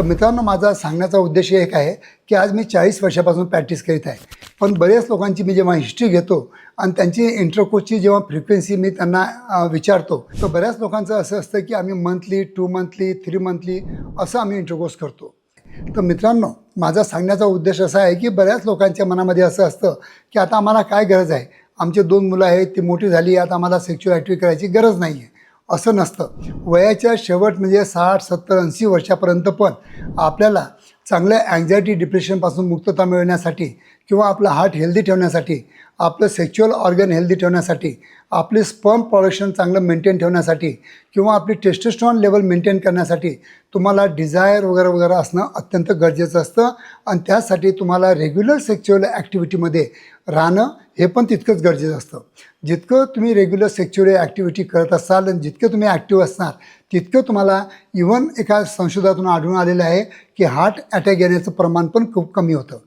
तर मित्रांनो माझा सांगण्याचा उद्देश एक आहे की आज मी चाळीस वर्षापासून प्रॅक्टिस करीत आहे. पण बऱ्याच लोकांची मी जेव्हा हिस्ट्री घेतो आणि त्यांची इंटरकोचची जेव्हा फ्रिक्वेन्सी मी त्यांना विचारतो तर बऱ्याच लोकांचं असं असतं की आम्ही monthly two monthly three monthly असं आम्ही इंटरकोर्स करतो. तर मित्रांनो माझा सांगण्याचा उद्देश असा आहे की बऱ्याच लोकांच्या मनामध्ये असं असतं की आता आम्हाला काय गरज आहे? आमचे दोन मुलं आहेत ती मोठी झाली आता आम्हाला सेक्च्युअल ॲक्टिव्ह करायची गरज नाही आहे असं नसतं. वयाच्या शेवट म्हणजे साठ सत्तर ऐंशी वर्षापर्यंत पण आपल्याला चांगल्या अँझायटी डिप्रेशनपासून मुक्तता मिळवण्यासाठी किंवा आपलं हार्ट हेल्दी ठेवण्यासाठी आपलं सेक्च्युअल ऑर्गन हेल्दी ठेवण्यासाठी आपले स्पर्म प्रोडक्शन चांगलं मेंटेन ठेवण्यासाठी किंवा आपली टेस्टोस्ट्रॉन लेवल मेंटेन करण्यासाठी तुम्हाला डिझायर वगैरे वगैरे असणं अत्यंत गरजेचं असतं. आणि त्यासाठी तुम्हाला रेग्युलर सेक्च्युअल ॲक्टिव्हिटीमध्ये राहणं हे पण तितकंच गरजेचं असतं. जितकं तुम्ही रेग्युलर सेक्च्युअल ॲक्टिव्हिटी करत असाल आणि जितकं तुम्ही ॲक्टिव्ह असणार तितकं तुम्हाला इवन एका संशोधनातून आढळून आलेलं आहे की हार्ट अटॅक येण्याचं प्रमाण पण खूप कमी होतं.